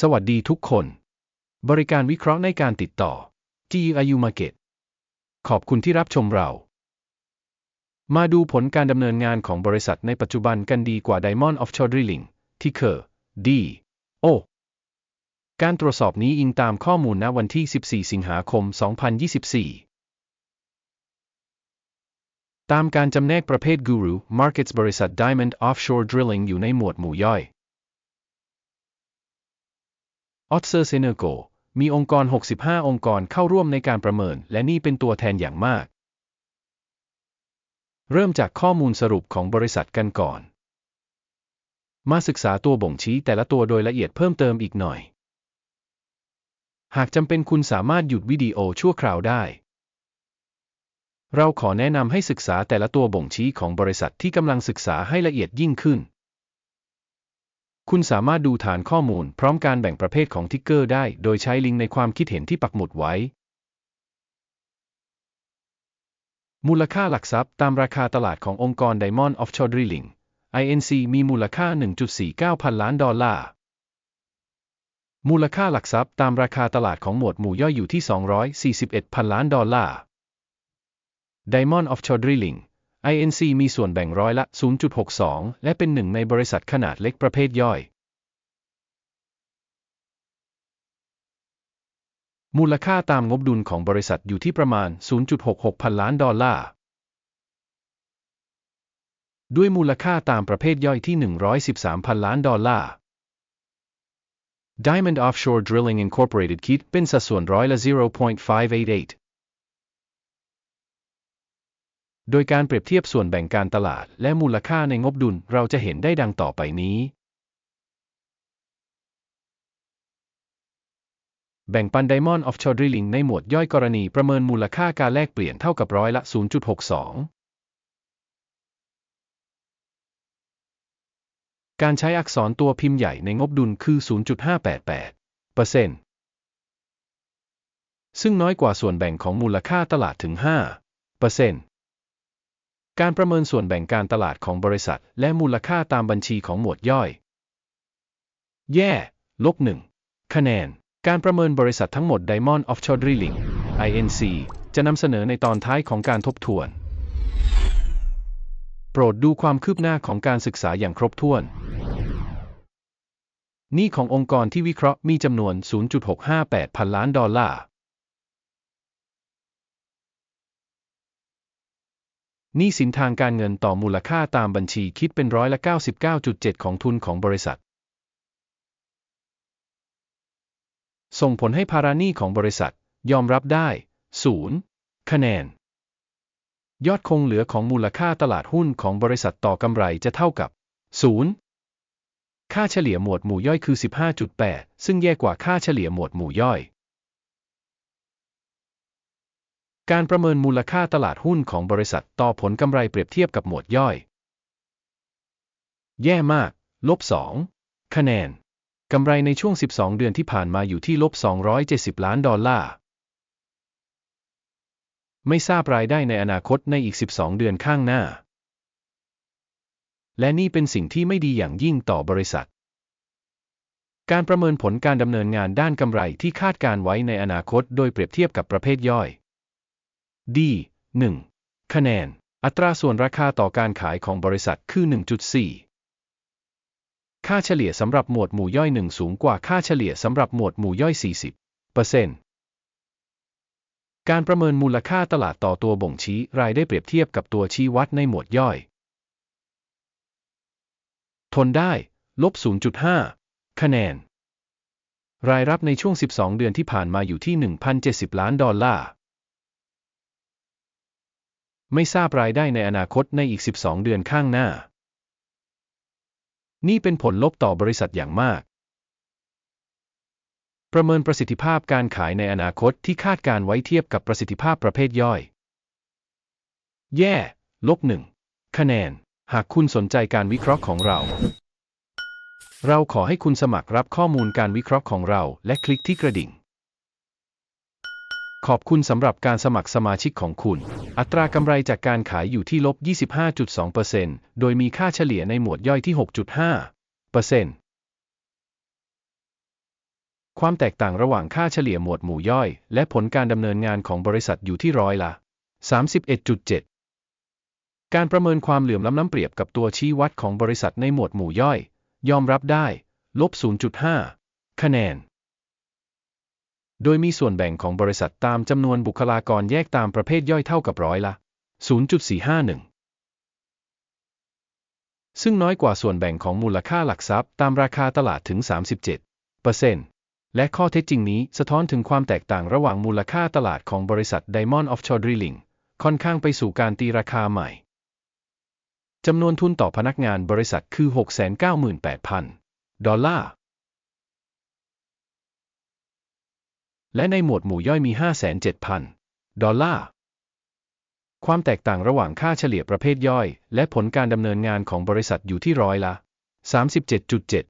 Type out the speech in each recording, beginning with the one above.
สวัสดีทุกคน บริการวิเคราะห์ในการติดต่อ GIU Market ขอบคุณที่รับชมเรา มาดูผลการดำเนินงานของบริษัทในปัจจุบันกันดีกว่า Diamond Offshore Drilling ที่เคอ D O การตรวจสอบนี้อิงตามข้อมูลณวันที่ 14 สิงหาคม 2024ตามการจำแนกประเภท Guru Markets บริษัท Diamond Offshore Drilling อยู่ในหมวดหมู่ย่อย ออ s เซอร์เซเนโกมีองค์กร 65 องค์กรเข้าร่วมในการประเมิน และนี่เป็นตัวแทนอย่างมาก เริ่มจากข้อมูลสรุปของบริษัทกันก่อน มาศึกษาตัวบ่งชี้แต่ละตัวโดยละเอียดเพิ่มเติมอีกหน่อย หากจำเป็นคุณสามารถหยุดวิดีโอชั่วคราวได้ เราขอแนะนำให้ศึกษาแต่ละตัวบ่งชี้ของบริษัทที่กำลังศึกษาให้ละเอียดยิ่งขึ้น คุณสามารถดูฐานข้อมูลพร้อมการแบ่งประเภทของทิกเกอร์ได้โดยใช้ลิงก์ในความคิดเห็นที่ปักหมุดไว้ มูลค่าหลักทรัพย์ตามราคาตลาดขององค์กร Diamond Offshore Drilling INC มีมูลค่า 1.49 พันล้านดอลลาร์ มูลค่าหลักทรัพย์ตามราคาตลาดของหมวดหมู่ย่อยอยู่ที่ 241 พันล้านดอลลาร์ Diamond Offshore Drilling INC มีส่วนแบ่งร้อยละ 0.62 และเป็นหนึ่งในบริษัทขนาดเล็กประเภทย่อย มูลค่าตามงบดุลของบริษัทอยู่ที่ประมาณ 0.66 พันล้านดอลลาร์ ด้วยมูลค่าตามประเภทย่อยที่ 113 พันล้านดอลลาร์ Diamond Offshore Drilling Incorporated คิดเป็นสัดส่วนร้อยละ 0.588 โดยการเปรียบเทียบส่วนแบ่งการตลาดและมูลค่าในงบดุลเราจะเห็นได้ดังต่อไปนี้ แบ่งปัน Diamond Offshore Drilling ในหมวดย่อยกรณีประเมินมูลค่าการแลกเปลี่ยนเท่ากับร้อยละ 0.62 การใช้อักษรตัวพิมพ์ใหญ่ในงบดุลคือ 0.588%ซึ่งน้อยกว่าส่วนแบ่งของมูลค่าตลาดถึง5% การประเมินส่วนแบ่งการตลาดของบริษัท และมูลค่าตามบัญชีของหมวดย่อย แย่ ลบหนึ่งคะแนน การประเมินบริษัททั้งหมด Diamond Offshore Drilling INC จะนำเสนอในตอนท้ายของการทบทวน โปรดดูความคืบหน้าของการศึกษาอย่างครบถ้วน นี้ขององค์กรที่วิเคราะห์มีจำนวน 0.658 พันล้านดอลลาร์ หนี้สินทางการเงินต่อมูลค่าตามบัญชีคิดเป็นร้อยละ 99.7 ของทุนของบริษัท ส่งผลให้ภาระหนี้ของบริษัท ยอมรับได้ 0 คะแนน ยอดคงเหลือของมูลค่าตลาดหุ้นของบริษัทต่อกำไรจะเท่ากับ 0 ค่าเฉลี่ยหมวดหมู่ย่อยคือ 15.8 ซึ่งแย่กว่าค่าเฉลี่ยหมวดหมู่ย่อย การประเมินมูลค่าตลาดหุ้นของบริษัทต่อผลกำไรเปรียบเทียบกับหมวดย่อย แย่มาก ลบ 2 คะแนน กำไรในช่วง 12 เดือนที่ผ่านมาอยู่ที่ลบ 270 ล้านดอลลาร์ ไม่ทราบรายได้ในอนาคตในอีก 12 เดือนข้างหน้า และนี่เป็นสิ่งที่ไม่ดีอย่างยิ่งต่อบริษัท การประเมินผลการดำเนินงานด้านกำไรที่คาดการไว้ในอนาคตโดยเปรียบเทียบกับประเภทย่อย D 1คะแนน อัตราส่วนราคาต่อการขายของบริษัทคือ 1.4 ค่าเฉลี่ยสำหรับหมวดหมู่ย่อย 1 สูงกว่าค่าเฉลี่ยสำหรับหมวดหมู่ย่อย 40%การประเมินมูลค่าตลาดต่อตัวบ่งชี้รายได้เปรียบเทียบกับตัวชี้วัดในหมวดย่อย ทนได้ ลบ 0.5 คะแนน รายรับในช่วง 12 เดือนที่ผ่านมาอยู่ที่ 1,070 ล้านดอลลาร์ ไม่ทราบรายได้ในอนาคตในอีก 12 เดือนข้างหน้า นี่เป็นผลลบต่อบริษัทอย่างมาก ประเมินประสิทธิภาพการขายในอนาคตที่คาดการไว้เทียบกับประสิทธิภาพประเภทย่อย แย่ลบหนึ่งคะแนน หากคุณสนใจการวิเคราะห์ของเรา เราขอให้คุณสมัครรับข้อมูลการวิเคราะห์ของเรา และคลิกที่กระดิ่ง ขอบคุณสำหรับการสมัครสมาชิกของคุณ อัตรากำไรจากการขายอยู่ที่ลบ 25.2%โดยมีค่าเฉลี่ยในหมวดย่อยที่ 6.5%ความแตกต่างระหว่างค่าเฉลี่ยหมวดหมู่ย่อย และผลการดำเนินงานของบริษัทอยู่ที่ร้อยละ 31.7 การประเมินความเหลื่อมล้ำน้ำเปรียบกับตัวชี้วัดของบริษัทในหมวดหมู่ย่อย ยอมรับได้ ลบ 0.5 คะแนน โดยมีส่วนแบ่งของบริษัทตามจำนวนบุคลากรแยกตามประเภทย่อยเท่ากับร้อยละ 0.451 ซึ่งน้อยกว่าส่วนแบ่งของมูลค่าหลักทรัพย์ตามราคาตลาดถึง 37%และข้อเท็จจริงนี้สะท้อนถึงความแตกต่างระหว่างมูลค่าตลาดของบริษัท Diamond Offshore Drilling ค่อนข้างไปสู่การตีราคาใหม่ จำนวนทุนต่อพนักงานบริษัทคือ 698,000 ดอลลาร์ และในหมวดหมู่ย่อยมี507,000 ดอลลาร์ ความแตกต่างระหว่างค่าเฉลี่ยประเภทย่อย และผลการดำเนินงานของบริษัทอยู่ที่ร้อยละ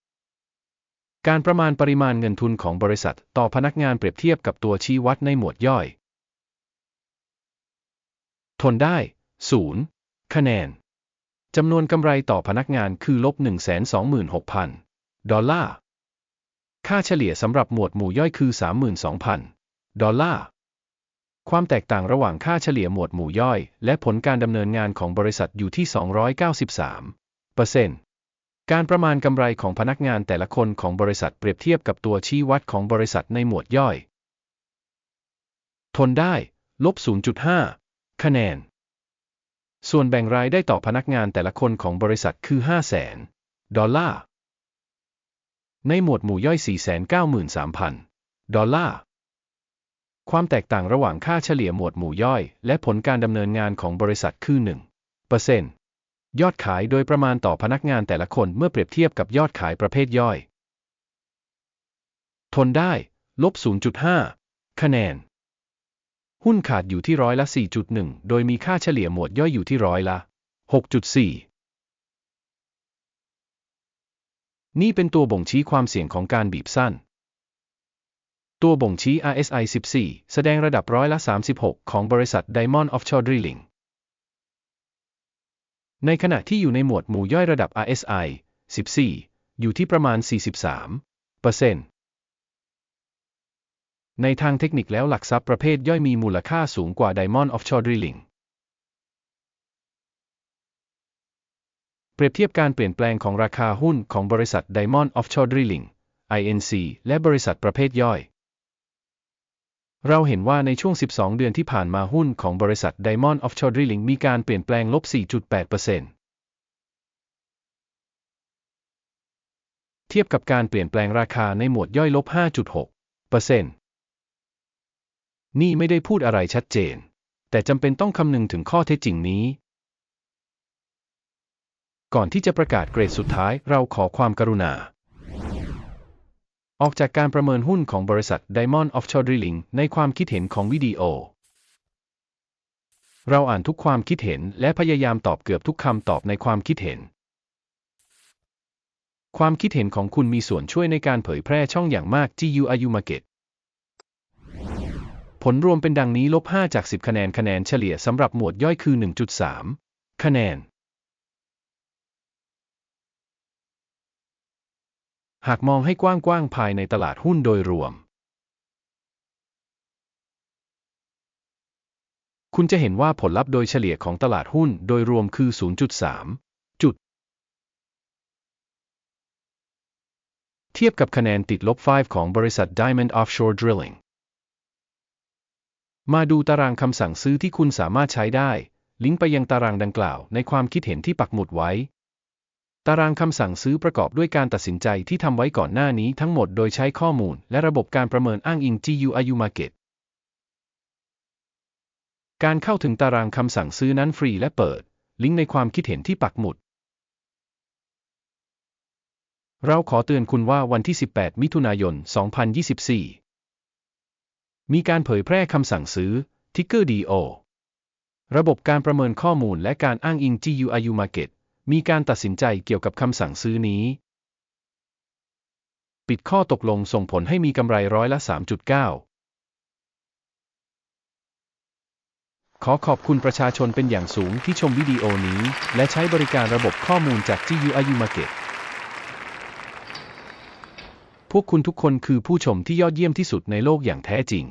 37.7 การประมาณปริมาณเงินทุนของบริษัทต่อพนักงานเปรียบเทียบกับตัวชี้วัดในหมวดย่อย ทนได้ 0 คะแนน จำนวนกำไรต่อพนักงานคือลบ126,000 ดอลลาร์ ค่าเฉลี่ยสำหรับหมวดหมู่ย่อยคือ 32,000 ดอลลาร์ ความแตกต่างระหว่างค่าเฉลี่ยหมวดหมู่ย่อย และผลการดำเนินงานของบริษัทอยู่ที่ 293เปอร์เซ็นต์การประมาณกำไรของพนักงานแต่ละคนของบริษัทเปรียบเทียบกับตัวชี้วัดของบริษัทในหมวดย่อย ทนได้ ลบ 0.5 คะแนน ส่วนแบ่งรายได้ต่อพนักงานแต่ละคนของบริษัทคือ 500,000 ดอลลาร์ ในหมวดหมู่ย่อย 493,000 ดอลลาร์ ความแตกต่างระหว่างค่าเฉลี่ยหมวดหมู่ย่อย และผลการดำเนินงานของบริษัทคือ1%ยอดขายโดยประมาณต่อพนักงานแต่ละคนเมื่อเปรียบเทียบกับยอดขายประเภทย่อย ทนได้ ลบ 0.5 คะแนน หุ้นขาดอยู่ที่ร้อยละ 4.1 โดยมีค่าเฉลี่ยหมวดย่อยอยู่ที่ร้อยละ 6.4 นี่เป็นตัวบ่งชี้ความเสี่ยงของการบีบสั้น ตัวบ่งชี้ RSI 14 แสดงระดับร้อยละ 36 ของบริษัท Diamond Offshore Drilling ในขณะที่อยู่ในหมวดหมู่ย่อยระดับ RSI 14 อยู่ที่ประมาณ 43เปอร์เซ็นต์ในทางเทคนิคแล้วหลักทรัพย์ประเภทย่อยมีมูลค่าสูงกว่า Diamond Offshore Drilling เปรียบเทียบการเปลี่ยนแปลงของราคาหุ้นของบริษัท Diamond Offshore Drilling INC และบริษัทประเภทย่อย เราเห็นว่าในช่วง 12 เดือนที่ผ่านมาหุ้นของบริษัท Diamond Offshore Drilling มีการเปลี่ยนแปลงลบ 4.8%เทียบกับการเปลี่ยนแปลงราคาในหมวดย่อยลบ 5.6%นี่ไม่ได้พูดอะไรชัดเจน แต่จำเป็นต้องคำนึงถึงข้อเท็จจริงนี้ ก่อนที่จะประกาศเกรดสุดท้ายเราขอความกรุณา ออกจากการประเมินหุ้นของบริษัท Diamond Offshore Drilling ในความคิดเห็นของวิดีโอ เราอ่านทุกความคิดเห็นและพยายามตอบเกือบทุกคำตอบในความคิดเห็น ความคิดเห็นของคุณมีส่วนช่วยในการเผยแพร่ช่องอย่างมาก GUIU Market ผลรวมเป็นดังนี้ลบ 5 จาก 10 คะแนนคะแนนเฉลี่ยสำหรับหมวดย่อยคือ 1.3 คะแนน หากมองให้กว้างๆภายในตลาดหุ้นโดยรวม คุณจะเห็นว่าผลลัพธ์โดยเฉลี่ยของตลาดหุ้นโดยรวมคือ 0.3 จุด เทียบกับคะแนนติดลบ 5 ของบริษัท Diamond Offshore Drilling มาดูตารางคำสั่งซื้อที่คุณสามารถใช้ได้ ลิงก์ไปยังตารางดังกล่าวในความคิดเห็นที่ปักหมุดไว้ ตารางคำสั่งซื้อประกอบด้วยการตัดสินใจที่ทำไว้ก่อนหน้านี้ทั้งหมดโดยใช้ข้อมูลและระบบการประเมินอ้างอิง GUIU Market การเข้าถึงตารางคำสั่งซื้อนั้นฟรีและเปิด ลิงก์ในความคิดเห็นที่ปักหมุด เราขอเตือนคุณว่าวันที่ 18 มิถุนายน 2024 มีการเผยแพร่คำสั่งซื้อ Ticker DO ระบบการประเมินข้อมูลและการอ้างอิง GUIU Market มีการตัดสินใจเกี่ยวกับคำสั่งซื้อนี้ ปิดข้อตกลงส่งผลให้มีกำไรร้อยละ 3.9 ขอขอบคุณประชาชนเป็นอย่างสูงที่ชมวิดีโอนี้ และใช้บริการระบบข้อมูลจาก GUIU Market ผู้วกคุณทุกคนคือผู้ชมที่ยอดเยี่ยมที่สุดในโลกอย่างแท้จริง